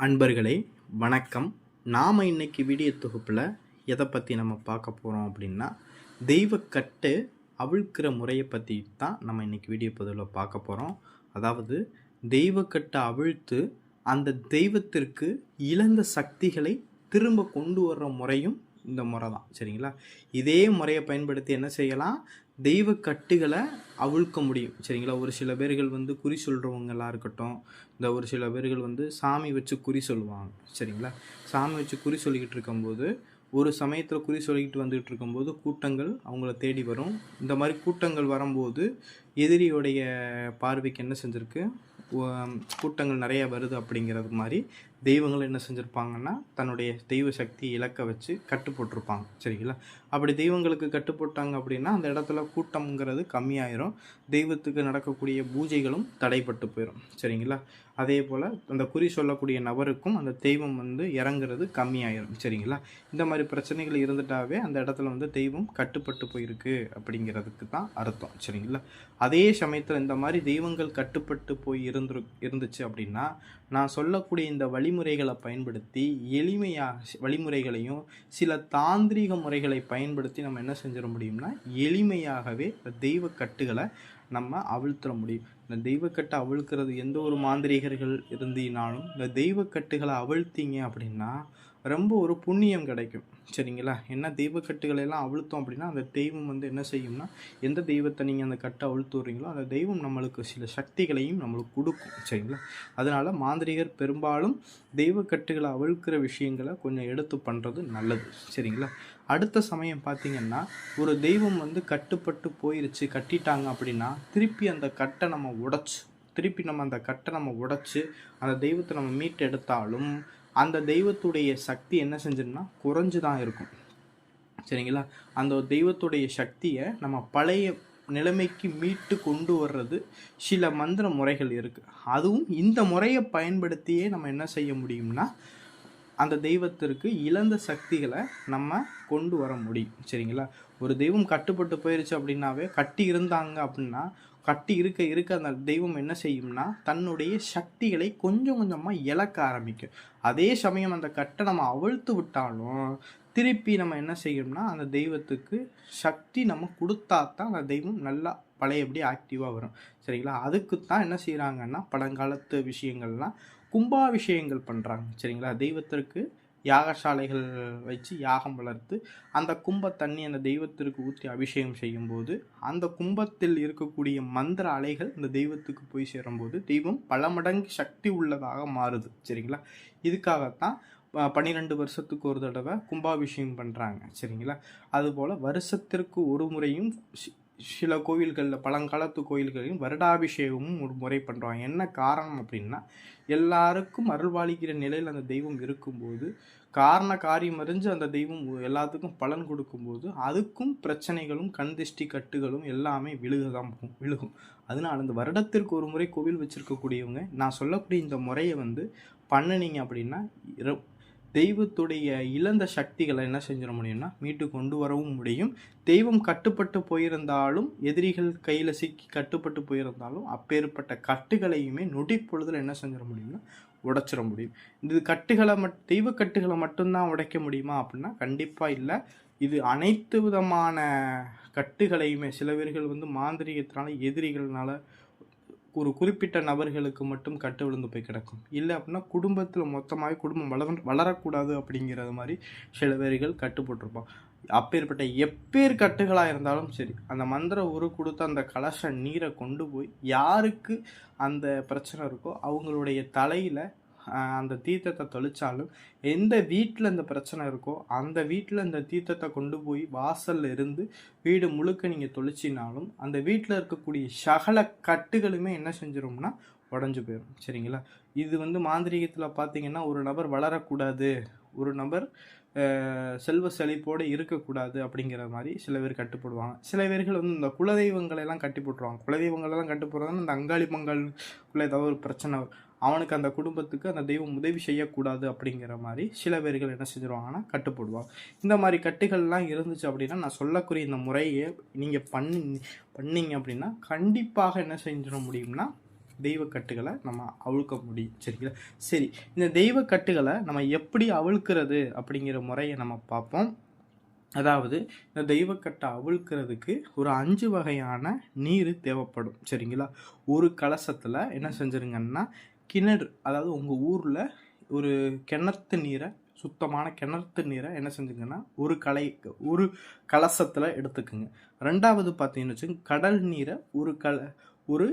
அன்பர்களே வணக்கம். நாம் இன்னைக்கு வீடியோ தொகுப்பில் எதை பற்றி நம்ம பார்க்க போகிறோம் அப்படின்னா தெய்வக்கட்டு அவிழ்க்கிற முறையை பற்றி தான் நம்ம இன்றைக்கி வீடியோ பதிவில் பார்க்க போகிறோம் அதாவது தெய்வக்கட்டை அவிழ்த்து அந்த தெய்வத்திற்கு இழந்த சக்திகளை திரும்ப கொண்டு வர்ற முறையும் இந்த முறை தான் சரிங்களா? இதே முறையை பயன்படுத்தி என்ன செய்யலாம்? தெய்வ கட்டுகளை அவிழ்க்க முடியும் சரிங்களா? ஒரு சில பேர்கள் வந்து குறி சொல்கிறவங்களாக இருக்கட்டும் இந்த ஒரு சில பேர்கள் வந்து சாமி வச்சு குறி சொல்லுவாங்க சரிங்களா? சாமி வச்சு குறி சொல்லிக்கிட்டு இருக்கும்போது ஒரு சமயத்தில் குறி சொல்லிக்கிட்டு வந்துக்கிட்டு இருக்கும்போது கூட்டங்கள் அவங்கள தேடி வரும். இந்த மாதிரி கூட்டங்கள் வரும்போது எதிரியோடைய பார்வைக்கு என்ன செஞ்சுருக்கு? கூட்டங்கள் நிறைய வருது அப்படிங்கிறது மாதிரி தெய்வங்கள் என்ன செஞ்சுருப்பாங்கன்னா தன்னுடைய தெய்வ சக்தியை இழக்க வச்சு கட்டு போட்டிருப்பாங்க சரிங்களா? அப்படி தெய்வங்களுக்கு கட்டு போட்டாங்க அப்படின்னா அந்த இடத்துல கூட்டம்ங்கிறது கம்மியாயிரும். தெய்வத்துக்கு நடக்கக்கூடிய பூஜைகளும் தடைப்பட்டு போயிடும் சரிங்களா? அதே போல் அந்த குறி சொல்லக்கூடிய நபருக்கும் அந்த தெய்வம் வந்து இறங்குறது கம்மியாயிரும். சரிங்களா? இந்த மாதிரி பிரச்சனைகள் இருந்துட்டாவே அந்த இடத்துல வந்து தெய்வம் கட்டுப்பட்டு போயிருக்கு அப்படிங்கிறதுக்கு தான் அர்த்தம். சரிங்களா? அதே சமயத்தில் இந்த மாதிரி தெய்வங்கள் கட்டுப்பட்டு போய் இருந்துரு இருந்துச்சு அப்படின்னா நான் சொல்லக்கூடிய இந்த வழிமுறைகளை பயன்படுத்தி எளிமையாக வழிமுறைகளையும் சில தாந்திரீக முறைகளை பயன்படுத்தி நம்ம என்ன செஞ்சிட முடியும்னா எளிமையாகவே இந்த தெய்வ கட்டுகளை நம்ம அவிழ்த்துற முடியும். இந்த தெய்வக்கட்டை அவிழ்க்கிறது எந்த ஒரு மாந்திரீகர்கள் இருந்தினாலும் இந்த தெய்வக்கட்டுகளை அவிழ்த்தீங்க அப்படின்னா ரொம்ப ஒரு புண்ணியம் கிடைக்கும். சரிங்களா? என்ன தெய்வக்கட்டுகளை எல்லாம் அவிழ்த்தோம் அப்படின்னா அந்த தெய்வம் வந்து என்ன செய்யும்னா எந்த தெய்வத்தை நீங்கள் அந்த கட்டை அவிழ்த்துறீங்களோ அந்த தெய்வம் நம்மளுக்கு சில சக்திகளையும் நம்மளுக்கு கொடுக்கும். சரிங்களா? அதனால் மாந்திரிகர் பெரும்பாலும் தெய்வக்கட்டுகளை அவிழ்க்கிற விஷயங்களை கொஞ்சம் எடுத்து பண்ணுறது நல்லது. சரிங்களா? அடுத்த சமயம் பார்த்தீங்கன்னா ஒரு தெய்வம் வந்து கட்டுப்பட்டு போயிருச்சு கட்டிட்டாங்க அப்படின்னா திருப்பி அந்த கட்டை நம்ம உடைச்சு திருப்பி நம்ம அந்த கட்டை நம்ம உடைச்சு அந்த தெய்வத்தை நம்ம மீட்டு எடுத்தாலும் அந்த தெய்வத்துடைய சக்தி என்ன செஞ்சிருன்னா குறைஞ்சு தான் இருக்கும். சரிங்களா? அந்த தெய்வத்துடைய சக்தியை நம்ம பழைய நிலைமைக்கு மீட்டு கொண்டு வர்றது சில மந்திர முறைகள் இருக்குது அதுவும் இந்த முறையை பயன்படுத்தியே நம்ம என்ன செய்ய முடியும்னா அந்த தெய்வத்திற்கு இழந்த சக்திகளை நம்ம கொண்டு வர முடியும். சரிங்களா? ஒரு தெய்வம் கட்டுப்பட்டு போயிருச்சு அப்படின்னாவே கட்டி இருந்தாங்க அப்படின்னா கட்டி இருக்க இருக்க அந்த தெய்வம் என்ன செய்யும்னா தன்னுடைய சக்திகளை கொஞ்சம் கொஞ்சமாக இழக்க ஆரம்பிக்கும். அதே சமயம் அந்த கட்டை நம்ம அவிழ்த்து விட்டாலும் திருப்பி நம்ம என்ன செய்யணும்னா அந்த தெய்வத்துக்கு சக்தி நம்ம கொடுத்தா தான் அந்த தெய்வம் நல்லா பழையபடி ஆக்டிவாக வரும். சரிங்களா? அதுக்கு தான் என்ன செய்கிறாங்கன்னா பழங்காலத்து விஷயங்கள்லாம் கும்பாபிஷேகங்கள் பண்ணுறாங்க சரிங்களா? தெய்வத்திற்கு யாகசாலைகள் வச்சு யாகம் வளர்த்து அந்த கும்ப தண்ணி அந்த தெய்வத்திற்கு ஊற்றி அபிஷேகம் செய்யும்போது அந்த கும்பத்தில் இருக்கக்கூடிய மந்திர அலைகள் இந்த தெய்வத்துக்கு போய் சேரும்போது தெய்வம் பல மடங்கு சக்தி உள்ளதாக மாறுது சரிங்களா? இதுக்காகத்தான் பன்னிரெண்டு வருஷத்துக்கு ஒரு தடவை கும்பாபிஷேகம் பண்ணுறாங்க சரிங்களா? அதுபோல் வருஷத்திற்கு ஒரு முறையும் சி- சில கோவில்களில் பழங்காலத்து கோயில்களில் வருடாபிஷேகமும் ஒரு முறை பண்ணுறாங்க என்ன காரணம் அப்படின்னா எல்லாருக்கும் அருள்வாளிக்கிற நிலையில் அந்த தெய்வம் இருக்கும்போது காரண காரியம் அறிஞ்சு அந்த தெய்வம் எல்லாத்துக்கும் பலன் கொடுக்கும்போது அதுக்கும் பிரச்சனைகளும் கண் திஷ்டி கட்டுகளும் எல்லாமே விழுக தான் போகும் விழுகும். அதனால் அந்த வருடத்திற்கு ஒரு முறை கோவில் வச்சுருக்கக்கூடியவங்க நான் சொல்லக்கூடிய இந்த முறையை வந்து பண்ணுனீங்க அப்படின்னா தெய்வத்துடைய இழந்த சக்திகளை என்ன செஞ்சிட முடியும்னா மீட்டு கொண்டு வரவும் முடியும். தெய்வம் கட்டுப்பட்டு போயிருந்தாலும் எதிரிகள் கையில் சிக்கி கட்டுப்பட்டு போயிருந்தாலும் அப்பேற்பட்ட கட்டுகளையுமே நொடி பொழுதில் என்ன செஞ்சிட முடியும்னா உடைச்சிட முடியும். இது கட்டுகளை மட் தெய்வ கட்டுகளை மட்டும்தான் உடைக்க முடியுமா அப்படின்னா கண்டிப்பாக இல்லை. இது அனைத்து விதமான கட்டுகளையுமே சில பேர்கள் வந்து மாந்திரிகத்தினால எதிரிகள்னால ஒரு குறிப்பிட்ட நபர்களுக்கு மட்டும் கட்டு விழுந்து போய் கிடக்கும். இல்லை அப்படின்னா குடும்பத்தில் மொத்தமாகவே குடும்பம் வளர வளரக்கூடாது அப்படிங்கிறது மாதிரி சில பேர்கள் கட்டு போட்டிருப்பான் அப்பேற்பட்ட எப்பேர் கட்டுகளாக இருந்தாலும் சரி அந்த மந்திர உரு கொடுத்த அந்த கலச நீரை கொண்டு போய் யாருக்கு அந்த பிரச்சனை இருக்கோ அவங்களுடைய தலையில் அந்த தீர்த்தத்தை தெளித்தாலும் எந்த வீட்டில் இந்த பிரச்சனை இருக்கோ அந்த வீட்டில் இந்த தீர்த்தத்தை கொண்டு போய் வாசல்ல இருந்து வீடு முழுக்க நீங்கள் தொளிச்சினாலும் அந்த வீட்டில் இருக்கக்கூடிய சகல கட்டுகளுமே என்ன செஞ்சிரும்னா உடஞ்சு போயிடும் சரிங்களா? இது வந்து மாந்திரீகத்தில் பார்த்தீங்கன்னா ஒரு நபர் வளரக்கூடாது ஒரு நபர் செல்வ செழிப்போடு இருக்கக்கூடாது அப்படிங்கிற மாதிரி சில பேர் கட்டுப்படுவாங்க. சில பேர்கள் வந்து இந்த குலதெய்வங்களை எல்லாம் கட்டி போட்டுருவாங்க குலதெய்வங்களெல்லாம் கட்டி போடுறாங்கன்னா இந்த அங்காளி மங்காளுக்குள்ள ஏதாவது ஒரு பிரச்சனை அவனுக்கு அந்த குடும்பத்துக்கு அந்த தெய்வம் உதவி செய்யக்கூடாது அப்படிங்கிற மாதிரி சில பேர்கள் என்ன செஞ்சிருவாங்கன்னா கட்டுப்படுவான் இந்த மாதிரி கட்டுகள்லாம் இருந்துச்சு அப்படின்னா நான் சொல்லக்கூடிய இந்த முறையை நீங்கள் பண்ணி பண்ணீங்க அப்படின்னா கண்டிப்பாக என்ன செஞ்சிட முடியும்னா தெய்வ கட்டுகளை நம்ம அவிழ்க்க முடியும். சரிங்களா? சரி இந்த தெய்வ கட்டுகளை நம்ம எப்படி அவிழ்க்கிறது அப்படிங்கிற முறையை நம்ம பார்ப்போம். அதாவது இந்த தெய்வக்கட்டை அவிழ்க்கிறதுக்கு ஒரு அஞ்சு வகையான நீர் தேவைப்படும். சரிங்களா? ஒரு கலசத்தில் என்ன செஞ்சுருங்கன்னா கிணறு அதாவது உங்கள் ஊரில் ஒரு கிணத்து நீரை சுத்தமான கிணத்து நீரை என்ன செஞ்சுங்கன்னா ஒரு கலை ஒரு கலசத்தில் எடுத்துக்கோங்க. ரெண்டாவது பார்த்தீங்கன்னு வச்சுங்க கடல் நீரை ஒரு கல ஒரு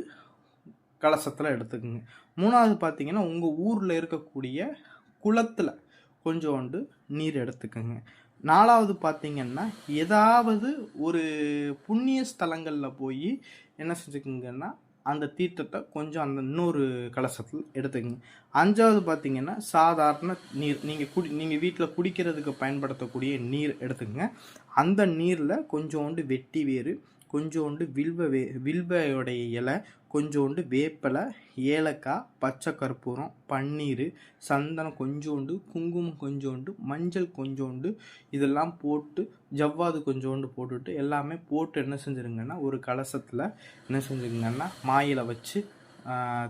கலசத்தில் எடுத்துக்கோங்க. மூணாவது பார்த்தீங்கன்னா உங்கள் ஊரில் இருக்கக்கூடிய குளத்தில் கொஞ்சோண்டு நீர் எடுத்துக்கோங்க. நாலாவது பார்த்தீங்கன்னா ஏதாவது ஒரு புண்ணிய ஸ்தலங்களில் போய் என்ன செஞ்சுக்கோங்கன்னா அந்த தீர்த்தத்தை கொஞ்சம் அந்த இன்னொரு கலசத்தில் எடுத்துக்கங்க. அஞ்சாவது பார்த்தீங்கன்னா சாதாரண நீர் நீங்கள் குடி நீங்கள் வீட்டில் குடிக்கிறதுக்கு பயன்படுத்தக்கூடிய நீர் எடுத்துக்கங்க. அந்த நீரில் கொஞ்சோண்டு வெட்டி வேறு கொஞ்சோண்டு வில்வ வே வில்வையோடைய இலை கொஞ்சோண்டு வேப்பிலை ஏலக்காய் பச்சை கற்பூரம் பன்னீர் சந்தனம் கொஞ்சோண்டு குங்குமம் கொஞ்சோண்டு மஞ்சள் கொஞ்சோண்டு இதெல்லாம் போட்டு ஜவ்வாது கொஞ்சோண்டு போட்டுட்டு எல்லாமே போட்டு என்ன செஞ்சுருங்கன்னா ஒரு கலசத்தில் என்ன செஞ்சுருங்கன்னா மாயில் வச்சு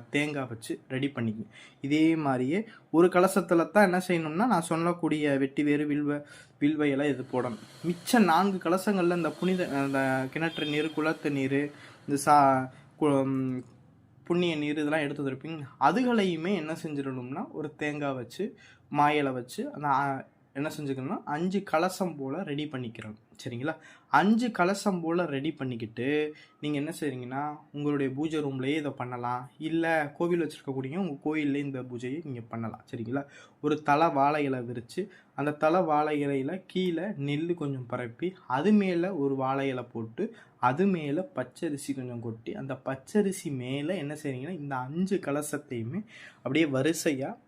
தேங்காய் வச்சு ரெடி பண்ணிக்கங்க இதே மாதிரியே ஒரு கலசத்தில் தான் என்ன செய்யணும்னா நான் சொல்லக்கூடிய வெட்டி வேறு வில்வ வில்வையெல்லாம் இது போடணும். மிச்ச நான்கு கலசங்களில் இந்த புனித அந்த கிணற்று நீர் குளத்து நீர் இந்த சா புண்ணிய நீர் இதெல்லாம் எடுத்து வந்திருப்பீங்க அதுகளையுமே என்ன செஞ்சிடணும்னா ஒரு தேங்காய் வச்சு மாயலை வச்சு அந்த என்ன செஞ்சுக்கணும்னா அஞ்சு கலசம் போல் ரெடி பண்ணிக்கிறோம் சரிங்களா? அஞ்சு கலசம் போல் ரெடி பண்ணிக்கிட்டு நீங்கள் என்ன செய்கிறீங்கன்னா உங்களுடைய பூஜை ரூம்லேயே இதை பண்ணலாம். இல்லை கோவில் வச்சுருக்கக்கூடிய உங்கள் கோயிலே இந்த பூஜையை நீங்கள் பண்ணலாம். சரிங்களா? ஒரு தலை வாழை இலை விரித்து அந்த தலை வாழை இலையில் கீழே நெல் கொஞ்சம் பரப்பி அது மேலே ஒரு வாழை இலை போட்டு அது மேலே பச்சரிசி கொஞ்சம் கொட்டி அந்த பச்சரிசி மேலே என்ன செய்கிறீங்கன்னா இந்த அஞ்சு கலசத்தையுமே அப்படியே வரிசையாக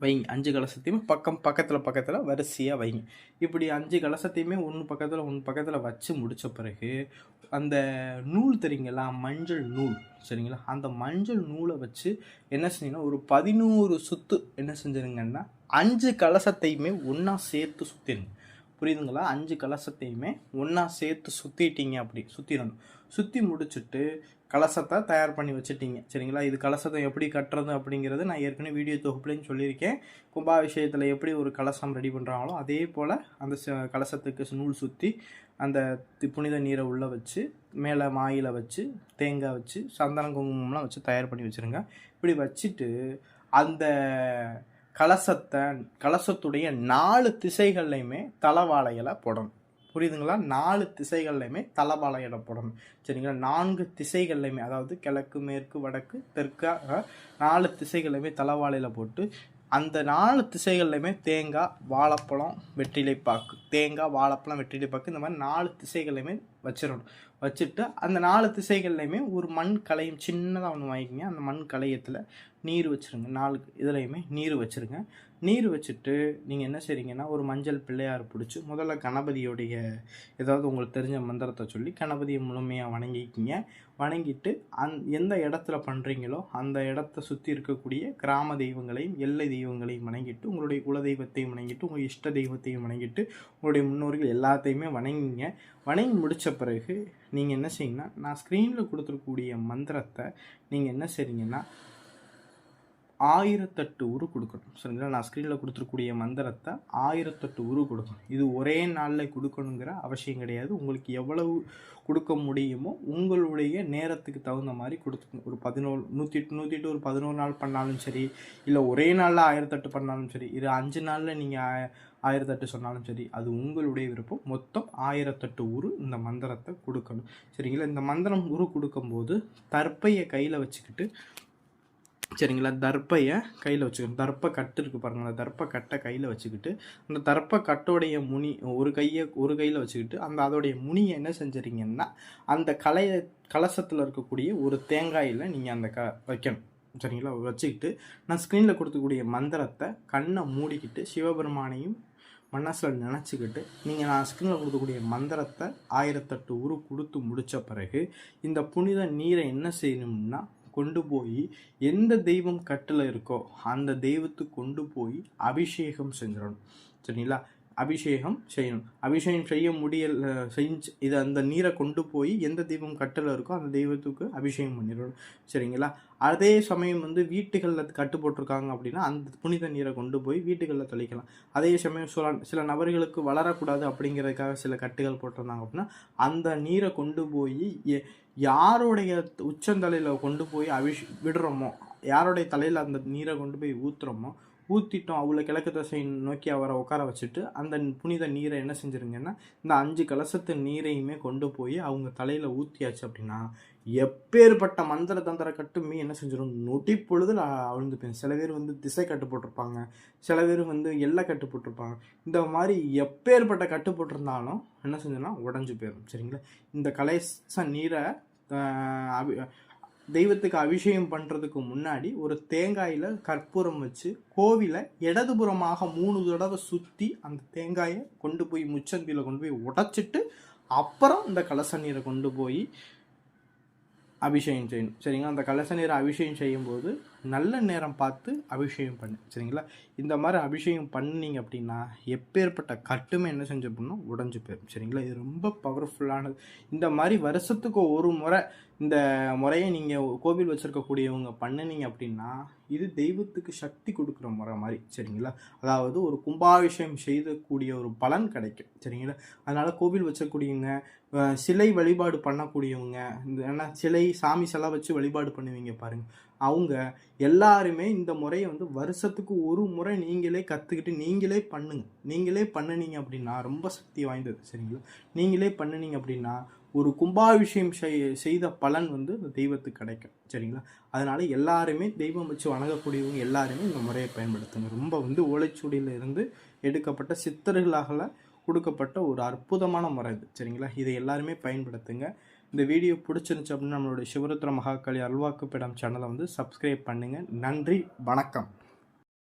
வைங்க. அஞ்சு கலசத்தையுமே பக்கம் பக்கத்தில் பக்கத்தில் வரிசையாக வைங்க. இப்படி அஞ்சு கலசத்தையுமே ஒன்று பக்கத்தில் ஒன்று பக்கத்தில் வச்சு முடித்த பிறகு அந்த நூல் தெரியுங்களா? மஞ்சள் நூல். சரிங்களா? அந்த மஞ்சள் நூலை வச்சு என்ன செஞ்சீங்கன்னா ஒரு பதினோரு சுத்து என்ன செஞ்சுருங்கன்னா அஞ்சு கலசத்தையுமே ஒன்றா சேர்த்து சுற்றிடுங்க புரியுதுங்களா? அஞ்சு கலசத்தையுமே ஒன்றா சேர்த்து சுற்றிட்டீங்க அப்படி சுற்றிடணும் சுற்றி முடிச்சுட்டு கலசத்தை தயார் பண்ணி வச்சுட்டீங்க. சரிங்களா? இது கலசத்தை எப்படி கட்டுறது அப்படிங்கிறது நான் ஏற்கனவே வீடியோ தொகுப்புலையும் சொல்லியிருக்கேன். கும்பாபிஷேகத்தில் எப்படி ஒரு கலசம் ரெடி பண்ணுறாங்களோ அதே போல் அந்த கலசத்துக்கு நூல் சுற்றி அந்த புனித நீரை உள்ளே வச்சு மேலே மாயில் வச்சு தேங்காய் வச்சு சந்தன குங்குமம்லாம் வச்சு தயார் பண்ணி வச்சுருங்க. இப்படி வச்சுட்டு அந்த கலசத்தை கலசத்துடைய நாலு திசைகள்லையுமே தலைவாழைகளை போடணும். புரியுதுங்களா? நாலு திசைகள்லையுமே தலைவாழை இடம் போடணும் சரிங்களா? நான்கு திசைகள்லையுமே அதாவது கிழக்கு மேற்கு வடக்கு தெற்காக நாலு திசைகள்லையுமே தலைவாழையில் போட்டு அந்த நாலு திசைகள்லையுமே தேங்காய் வாழைப்பழம் வெற்றிலை பாக்கு தேங்காய் வாழைப்பழம் வெற்றிலைப்பாக்கு இந்த மாதிரி நாலு திசைகள்லையுமே வச்சிடணும். வச்சுட்டு அந்த நாலு திசைகள்லையுமே ஒரு மண் கலையும் சின்னதாக ஒன்று வாங்கிக்கிங்க. அந்த மண் கலையத்தில் நீர் வச்சுருங்க. நாலு இதுலையுமே நீர் வச்சுருங்க. நீர் வச்சுட்டு நீங்கள் என்ன செய்றீங்கன்னா ஒரு மஞ்சள் பிள்ளையார் பிடிச்சி முதல்ல கணபதியோடைய ஏதாவது உங்களுக்கு தெரிஞ்ச மந்திரத்தை சொல்லி கணபதியை முழுமையாக வணங்கிக்கிங்க. வணங்கிட்டு அந் எந்த இடத்துல பண்ணுறீங்களோ அந்த இடத்த சுற்றி இருக்கக்கூடிய கிராம தெய்வங்களையும் எல்லை தெய்வங்களையும் வணங்கிட்டு உங்களுடைய குல தெய்வத்தையும் வணங்கிட்டு உங்கள் இஷ்ட தெய்வத்தையும் வணங்கிட்டு உங்களுடைய முன்னோர்கள் எல்லாத்தையுமே வணங்கிங்க. வணங்கி முடித்த பிறகு நீங்கள் என்ன செய்யுங்கன்னா நான் ஸ்க்ரீனில் கொடுத்துருக்கூடிய மந்திரத்தை நீங்கள் என்ன செய்றீங்கன்னா ஆயிரத்தெட்டு உரு கொடுக்கணும். சரிங்களா? நான் ஸ்க்ரீனில் கொடுத்துருக்கூடிய மந்திரத்தை ஆயிரத்தெட்டு உரு கொடுக்கணும். இது ஒரே நாளில் கொடுக்கணுங்கிற அவசியம் கிடையாது. உங்களுக்கு எவ்வளவு கொடுக்க முடியுமோ உங்களுடைய நேரத்துக்கு தகுந்த மாதிரி கொடுத்துக்கணும். ஒரு பதினோரு நூற்றி எட்டு நூற்றி எட்டு ஒரு பதினோரு நாள் பண்ணாலும் சரி இல்லை ஒரே நாளில் ஆயிரத்தெட்டு பண்ணாலும் சரி இது அஞ்சு நாளில் நீங்கள் ஆயிரத்தெட்டு சொன்னாலும் சரி அது உங்களுடைய விருப்பம். மொத்தம் ஆயிரத்தெட்டு உரு இந்த மந்திரத்தை கொடுக்கணும். சரிங்களா? இந்த மந்திரம் உரு கொடுக்கும்போது தற்பையை கையில் வச்சுக்கிட்டு சரிங்களா? தர்ப்பையை கையில் வச்சுக்கணும். தர்ப்ப கட்டு இருக்குது பாருங்கள் அந்த தர்ப்ப கட்டை கையில் வச்சுக்கிட்டு அந்த தர்ப்ப கட்டோடைய முனி ஒரு கையை ஒரு கையில் வச்சுக்கிட்டு அந்த அதோடைய முனியை என்ன செஞ்சுறீங்கன்னா அந்த கலைய கலசத்தில் இருக்கக்கூடிய ஒரு தேங்காயில் நீங்கள் அந்த க வைக்கணும். சரிங்களா? வச்சுக்கிட்டு நான் ஸ்க்ரீனில் கொடுக்கக்கூடிய மந்திரத்தை கண்ணை மூடிக்கிட்டு சிவபெருமானையும் மனசில் நினச்சிக்கிட்டு நீங்கள் நான் ஸ்க்ரீனில் கொடுக்கக்கூடிய மந்திரத்தை ஆயிரத்தெட்டு உரு கொடுத்து முடித்த பிறகு இந்த புனித நீரை என்ன செய்யணும்னா கொண்டு போய் எந்த தெய்வம் கட்டில் இருக்கோ அந்த தெய்வத்துக்கு கொண்டு போய் அபிஷேகம் செஞ்சிடணும். சரிங்களா? அபிஷேகம் செய்யணும். அபிஷேகம் செய்ய முடியல செஞ்சு இதை அந்த நீரை கொண்டு போய் எந்த தெய்வம் கட்டில் இருக்கோ அந்த தெய்வத்துக்கு அபிஷேகம் பண்ணிடணும். சரிங்களா? அதே சமயம் வந்து வீட்டுகளில் கட்டு போட்டிருக்காங்க அப்படின்னா அந்த புனித நீரை கொண்டு போய் வீட்டுகளில் தெளிக்கலாம். அதே சமயம் சில சில நபர்களுக்கு வளரக்கூடாது அப்படிங்கிறதுக்காக சில கட்டுகள் போட்டிருந்தாங்க அப்படின்னா அந்த நீரை கொண்டு போய் எ- யாருடைய உச்சந்தலையில் கொண்டு போய் அபிஷ் விடுறோமோ யாருடைய தலையில் அந்த நீரை கொண்டு போய் ஊற்றுறோமோ ஊற்றிட்டோம் அவ்வளோ கிழக்கு திசை நோக்கி அவரை உட்கார வச்சுட்டு அந்த புனித நீரை என்ன செஞ்சுருங்கன்னா இந்த அஞ்சு கலசத்து நீரையுமே கொண்டு போய் அவங்க தலையில் ஊற்றியாச்சு அப்படின்னா எப்பேற்பட்ட மந்திர தந்திர கட்டுமே என்ன செஞ்சிடும் நொட்டி பொழுதில் அவிழ்ந்து போயும் சில பேர் வந்து திசை கட்டு போட்டிருப்பாங்க. சில பேர் வந்து எல்லை கட்டு போட்டிருப்பாங்க. இந்த மாதிரி எப்பேற்பட்ட கட்டு போட்டிருந்தாலும் என்ன செஞ்சோன்னா உடஞ்சி போயிடும் சரிங்களா? இந்த கலேச நீரை அபி தெய்வத்துக்கு அபிஷேகம் பண்ணுறதுக்கு முன்னாடி ஒரு தேங்காயில் கற்பூரம் வச்சு கோவிலை இடதுபுறமாக மூணு தடவை சுற்றி அந்த தேங்காயை கொண்டு போய் முச்சந்தியில் கொண்டு போய் உடைச்சிட்டு அப்புறம் இந்த கலச நீரை கொண்டு போய் அபிஷேகம் செய்யணும். சரிங்களா? அந்த கலச நீரை அபிஷேகம் செய்யும்போது நல்ல நேரம் பார்த்து அபிஷேகம் பண்ணு. சரிங்களா? இந்த மாதிரி அபிஷேகம் பண்ணீங்க அப்படின்னா எப்பேற்பட்ட கட்டுமே என்ன செஞ்சு அப்படின்னா உடஞ்சி போயிடும் சரிங்களா? இது ரொம்ப பவர்ஃபுல்லானது இந்த மாதிரி வருஷத்துக்கு ஒரு முறை இந்த முறையை நீங்கள் கோவில் வச்சுருக்கக்கூடியவங்க பண்ணினீங்க அப்படின்னா இது தெய்வத்துக்கு சக்தி கொடுக்குற முறை மாதிரி சரிங்களா? அதாவது ஒரு கும்பாபிஷேகம் செய்யக்கூடிய ஒரு பலன் கிடைக்கும் சரிங்களா? அதனால் கோவில் வச்சக்கூடியவங்க சிலை வழிபாடு பண்ணக்கூடியவங்க இந்த என்ன சிலை சாமி சிலை வச்சு வழிபாடு பண்ணுவீங்க பாருங்க. அவங்க எல்லாருமே இந்த முறையை வந்து வருஷத்துக்கு ஒரு முறை நீங்களே கற்றுக்கிட்டு நீங்களே பண்ணுங்க. நீங்களே பண்ணுனீங்க அப்படின்னா ரொம்ப சக்தி வாய்ந்தது சரிங்களா? நீங்களே பண்ணுனீங்க அப்படின்னா ஒரு கும்பாபிஷேகம் செய்- செய்த பலன் வந்து இந்த தெய்வத்துக்கு கிடைக்கும். சரிங்களா? அதனால் எல்லாருமே தெய்வம் வச்சு வணங்கக்கூடியவங்க எல்லாருமே இந்த முறையை பயன்படுத்துங்க. ரொம்ப வந்து ஓலைச்சுவடியில இருந்து எடுக்கப்பட்ட சித்தர்களாக கொடுக்கப்பட்ட ஒரு அற்புதமான முறை இது. சரிங்களா? இதை எல்லாருமே பயன்படுத்துங்க. இந்த வீடியோ பிடிச்சிருந்துச்சு அப்படின்னா நம்மளுடைய சிவருத்ர அல்வாக்கு அல்வாக்குப்பிடம் சேனலை வந்து சப்ஸ்கிரைப் பண்ணுங்கள் நன்றி வணக்கம்.